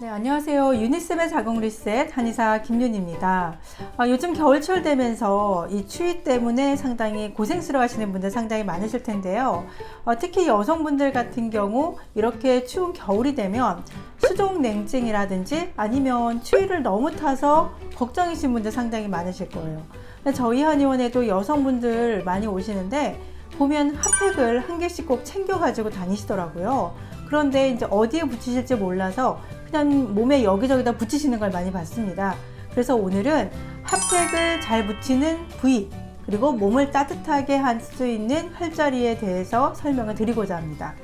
네, 안녕하세요. 유니쌤의 자궁 리셋 한의사 김윤입니다. 아, 요즘 겨울철 되면서 이 추위 때문에 상당히 고생스러워 하시는 분들 상당히 많으실 텐데요. 어, 특히 여성분들 같은 경우 이렇게 추운 겨울이 되면 수족 냉증이라든지 아니면 추위를 너무 타서 걱정이신 분들 상당히 많으실 거예요. 저희 한의원에도 여성분들 많이 오시는데 보면 핫팩을 한 개씩 꼭 챙겨 가지고 다니시더라고요. 그런데 이제 어디에 붙이실지 몰라서 그냥 몸에 여기저기다 붙이시는 걸 많이 봤습니다. 그래서 오늘은 핫팩을 잘 붙이는 부위 그리고 몸을 따뜻하게 할 수 있는 혈자리에 대해서 설명을 드리고자 합니다.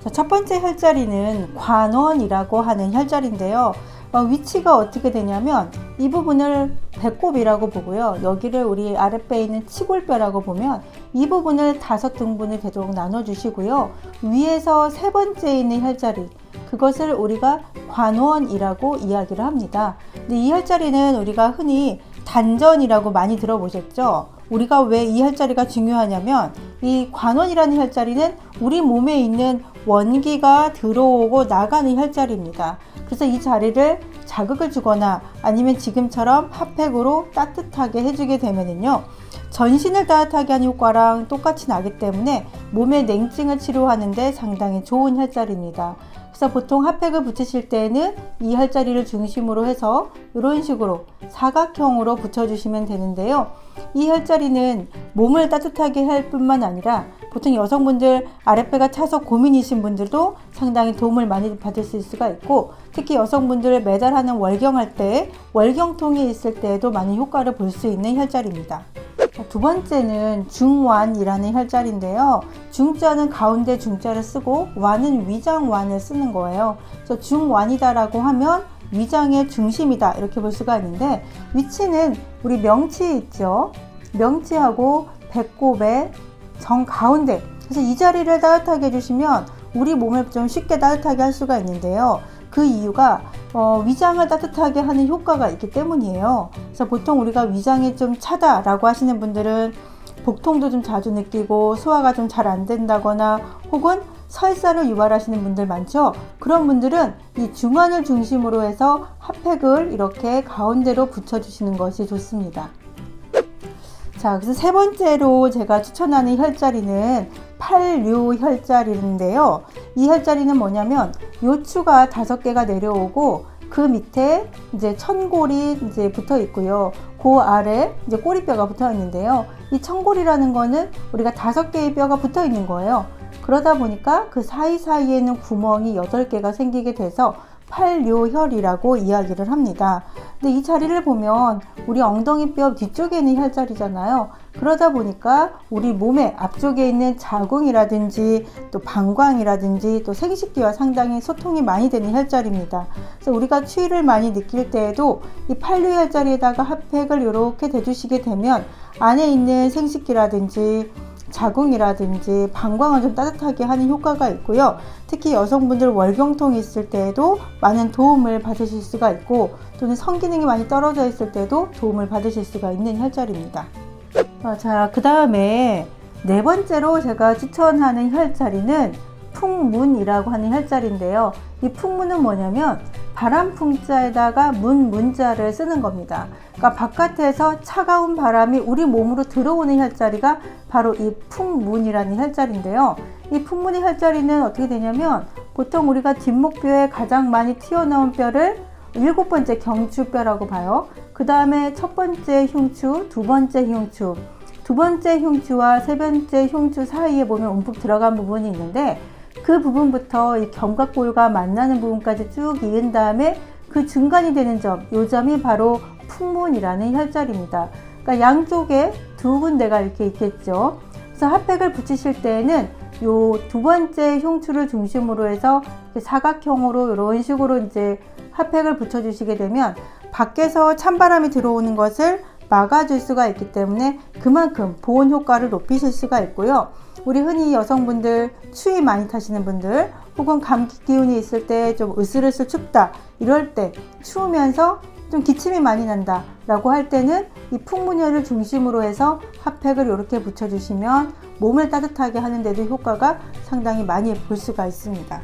자, 첫 번째 혈자리는 관원이라고 하는 혈자리인데요. 어, 위치가 어떻게 되냐면 이 부분을 배꼽이라고 보고요. 여기를 우리 아랫배에 있는 치골뼈라고 보면 이 부분을 다섯 등분이 되도록 나눠주시고요. 위에서 세 번째 있는 혈자리 그것을 우리가 관원이라고 이야기를 합니다. 근데 이 혈자리는 우리가 흔히 단전이라고 많이 들어보셨죠? 우리가 왜 이 혈자리가 중요하냐면 이 관원이라는 혈자리는 우리 몸에 있는 원기가 들어오고 나가는 혈자리입니다. 그래서 이 자리를 자극을 주거나 아니면 지금처럼 핫팩으로 따뜻하게 해주게 되면은요. 전신을 따뜻하게 하는 효과랑 똑같이 나기 때문에 몸의 냉증을 치료하는데 상당히 좋은 혈자리입니다. 그래서 보통 핫팩을 붙이실 때는 이 혈자리를 중심으로 해서 이런 식으로 사각형으로 붙여주시면 되는데요. 이 혈자리는 몸을 따뜻하게 할 뿐만 아니라 보통 여성분들 아랫배가 차서 고민이신 분들도 상당히 도움을 많이 받을 수가 있고 특히 여성분들 매달 하는 월경할 때 월경통이 있을 때에도 많은 효과를 볼 수 있는 혈자리입니다. 두 번째는 중완이라는 혈자리인데요. 중자는 가운데 중자를 쓰고 완은 위장완을 쓰는 거예요. 그래서 중완이다라고 하면 위장의 중심이다 이렇게 볼 수가 있는데 위치는 우리 명치 있죠. 명치하고 배꼽의 정 가운데. 그래서 이 자리를 따뜻하게 해주시면 우리 몸을 좀 쉽게 따뜻하게 할 수가 있는데요. 그 이유가 어, 위장을 따뜻하게 하는 효과가 있기 때문이에요. 그래서 보통 우리가 위장이 좀 차다라고 하시는 분들은 복통도 좀 자주 느끼고 소화가 좀 잘 안 된다거나 혹은 설사를 유발하시는 분들 많죠. 그런 분들은 이 중안을 중심으로 해서 핫팩을 이렇게 가운데로 붙여주시는 것이 좋습니다. 자, 그래서 세 번째로 제가 추천하는 혈자리는 팔류 혈자리인데요. 이 혈자리는 뭐냐면 요추가 다섯 개가 내려오고 그 밑에 이제 천골이 이제 붙어 있고요. 그 아래 이제 꼬리뼈가 붙어 있는데요. 이 천골이라는 거는 우리가 다섯 개의 뼈가 붙어 있는 거예요. 그러다 보니까 그 사이사이에는 구멍이 여덟 개가 생기게 돼서 팔요혈이라고 이야기를 합니다. 근데 이 자리를 보면 우리 엉덩이 뼈 뒤쪽에 있는 혈자리잖아요. 그러다 보니까 우리 몸의 앞쪽에 있는 자궁이라든지 또 방광이라든지 또 생식기와 상당히 소통이 많이 되는 혈자리입니다. 그래서 우리가 추위를 많이 느낄 때에도 이 팔류 혈자리에다가 핫팩을 이렇게 대주시게 되면 안에 있는 생식기라든지 자궁이라든지 방광을 좀 따뜻하게 하는 효과가 있고요. 특히 여성분들 월경통이 있을 때에도 많은 도움을 받으실 수가 있고 또는 성기능이 많이 떨어져 있을 때도 도움을 받으실 수가 있는 혈자리입니다. 어, 자, 그 다음에 네 번째로 제가 추천하는 혈자리는 풍문이라고 하는 혈자리인데요. 이 풍문은 뭐냐면 바람 풍자에다가 문 문자를 쓰는 겁니다. 그러니까 바깥에서 차가운 바람이 우리 몸으로 들어오는 혈자리가 바로 이 풍문이라는 혈자리인데요. 이 풍문의 혈자리는 어떻게 되냐면 보통 우리가 뒷목뼈에 가장 많이 튀어나온 뼈를 일곱 번째 경추뼈라고 봐요. 그 다음에 첫 번째 흉추, 두 번째 흉추, 두 번째 흉추와 세 번째 흉추 사이에 보면 움푹 들어간 부분이 있는데 그 부분부터 이 견갑골과 만나는 부분까지 쭉 이은 다음에 그 중간이 되는 점, 요 점이 바로 풍문이라는 혈자리입니다. 그러니까 양쪽에 두 군데가 이렇게 있겠죠. 그래서 핫팩을 붙이실 때에는 요 두 번째 흉추를 중심으로 해서 사각형으로 이런 식으로 이제 핫팩을 붙여주시게 되면 밖에서 찬바람이 들어오는 것을 막아줄 수가 있기 때문에 그만큼 보온 효과를 높이실 수가 있고요. 우리 흔히 여성분들 추위 많이 타시는 분들 혹은 감기 기운이 있을 때 좀 으슬으슬 춥다 이럴 때 추우면서 좀 기침이 많이 난다 라고 할 때는 이 풍문열을 중심으로 해서 핫팩을 이렇게 붙여주시면 몸을 따뜻하게 하는데도 효과가 상당히 많이 볼 수가 있습니다.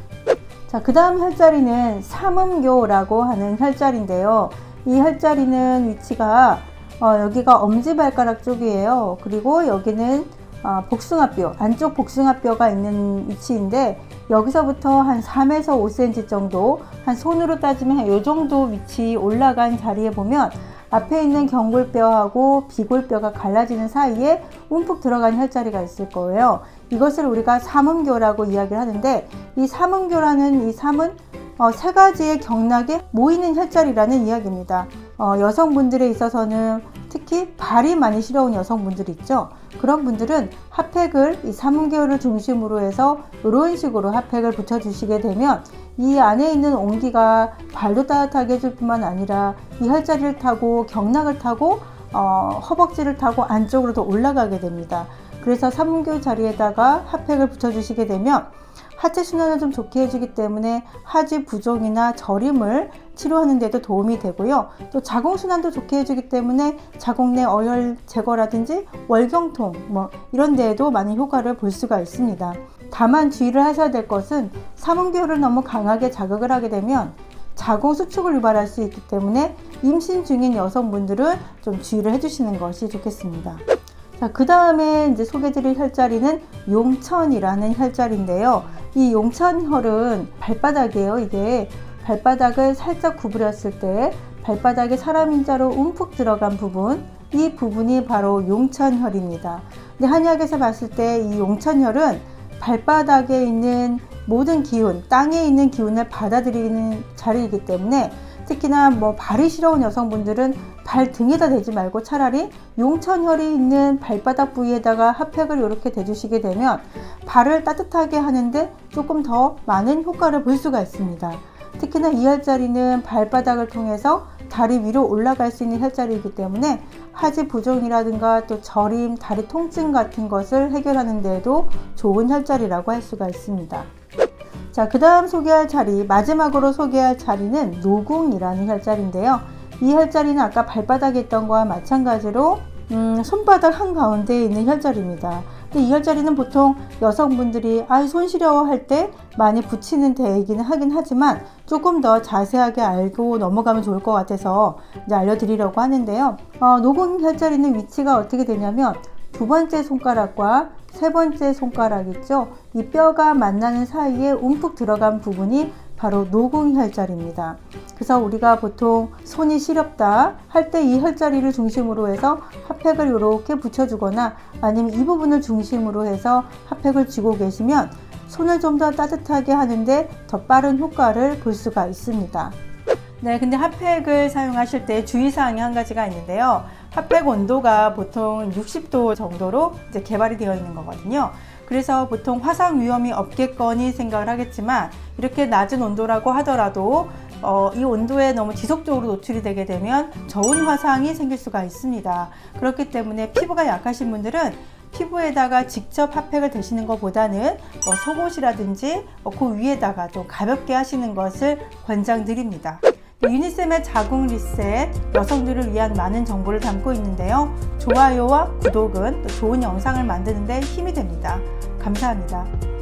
자, 그 다음 혈자리는 삼음교라고 하는 혈자리인데요. 이 혈자리는 위치가 어, 여기가 엄지발가락 쪽이에요. 그리고 여기는 어, 복숭아뼈, 안쪽 복숭아뼈가 있는 위치인데 여기서부터 한 3에서 5cm 정도, 한 손으로 따지면 이 정도 위치 올라간 자리에 보면 앞에 있는 경골뼈하고 비골뼈가 갈라지는 사이에 움푹 들어간 혈자리가 있을 거예요. 이것을 우리가 삼음교라고 이야기를 하는데 이 삼음교라는 이 삼은 어, 세 가지의 경락에 모이는 혈자리라는 이야기입니다. 어, 여성분들에 있어서는 특히 발이 많이 시려운 여성분들 있죠. 그런 분들은 핫팩을 이 삼음교를 중심으로 해서 이런 식으로 핫팩을 붙여주시게 되면 이 안에 있는 온기가 발도 따뜻하게 해줄 뿐만 아니라 이 혈자리를 타고 경락을 타고 어, 허벅지를 타고 안쪽으로 더 올라가게 됩니다. 그래서 삼음교 자리에다가 핫팩을 붙여주시게 되면 하체 순환을 좀 좋게 해주기 때문에 하지 부종이나 저림을 치료하는 데도 도움이 되고요. 또 자궁 순환도 좋게 해주기 때문에 자궁 내 어혈 제거라든지 월경통 뭐 이런 데에도 많은 효과를 볼 수가 있습니다. 다만 주의를 하셔야 될 것은 삼음교를 너무 강하게 자극을 하게 되면 자궁 수축을 유발할 수 있기 때문에 임신 중인 여성분들은 좀 주의를 해주시는 것이 좋겠습니다. 자, 그 다음에 이제 소개드릴 혈자리는 용천이라는 혈자리인데요. 이 용천혈은 발바닥이에요. 이게 발바닥을 살짝 구부렸을 때 발바닥에 사람 인자로 움푹 들어간 부분, 이 부분이 바로 용천혈입니다. 근데 한의학에서 봤을 때 이 용천혈은 발바닥에 있는 모든 기운, 땅에 있는 기운을 받아들이는 자리이기 때문에 특히나 뭐 발이 시려운 여성분들은 발 등에다 대지 말고 차라리 용천혈이 있는 발바닥 부위에다가 핫팩을 이렇게 대주시게 되면 발을 따뜻하게 하는데 조금 더 많은 효과를 볼 수가 있습니다. 특히나 이 혈자리는 발바닥을 통해서 다리 위로 올라갈 수 있는 혈자리이기 때문에 하지 부종이라든가 또 저림, 다리 통증 같은 것을 해결하는 데에도 좋은 혈자리라고 할 수가 있습니다. 자, 그 다음 소개할 자리, 마지막으로 소개할 자리는 노궁이라는 혈자리인데요. 이 혈자리는 아까 발바닥에 있던 거와 마찬가지로 음, 손바닥 한가운데에 있는 혈자리입니다. 근데 이 혈자리는 보통 여성분들이 아, 손 시려워 할 때 많이 붙이는 데이기는 하긴 하지만 조금 더 자세하게 알고 넘어가면 좋을 것 같아서 이제 알려드리려고 하는데요. 어, 노궁 혈자리는 위치가 어떻게 되냐면 두 번째 손가락과 세 번째 손가락 있죠? 이 뼈가 만나는 사이에 움푹 들어간 부분이 바로 노궁혈자리입니다. 그래서 우리가 보통 손이 시렵다 할 때 이 혈자리를 중심으로 해서 핫팩을 이렇게 붙여주거나 아니면 이 부분을 중심으로 해서 핫팩을 쥐고 계시면 손을 좀 더 따뜻하게 하는데 더 빠른 효과를 볼 수가 있습니다. 네, 근데 핫팩을 사용하실 때 주의사항이 한 가지가 있는데요. 핫팩 온도가 보통 60도 정도로 이제 개발이 되어 있는 거거든요. 그래서 보통 화상 위험이 없겠거니 생각을 하겠지만 이렇게 낮은 온도라고 하더라도 어, 이 온도에 너무 지속적으로 노출이 되게 되면 저온 화상이 생길 수가 있습니다. 그렇기 때문에 피부가 약하신 분들은 피부에다가 직접 핫팩을 대시는 것보다는 뭐 속옷이라든지 어, 그 위에다가 좀 가볍게 하시는 것을 권장드립니다. 유니쌤의 자궁 리셋 여성들을 위한 많은 정보를 담고 있는데요. 좋아요와 구독은 또 좋은 영상을 만드는데 힘이 됩니다. 감사합니다.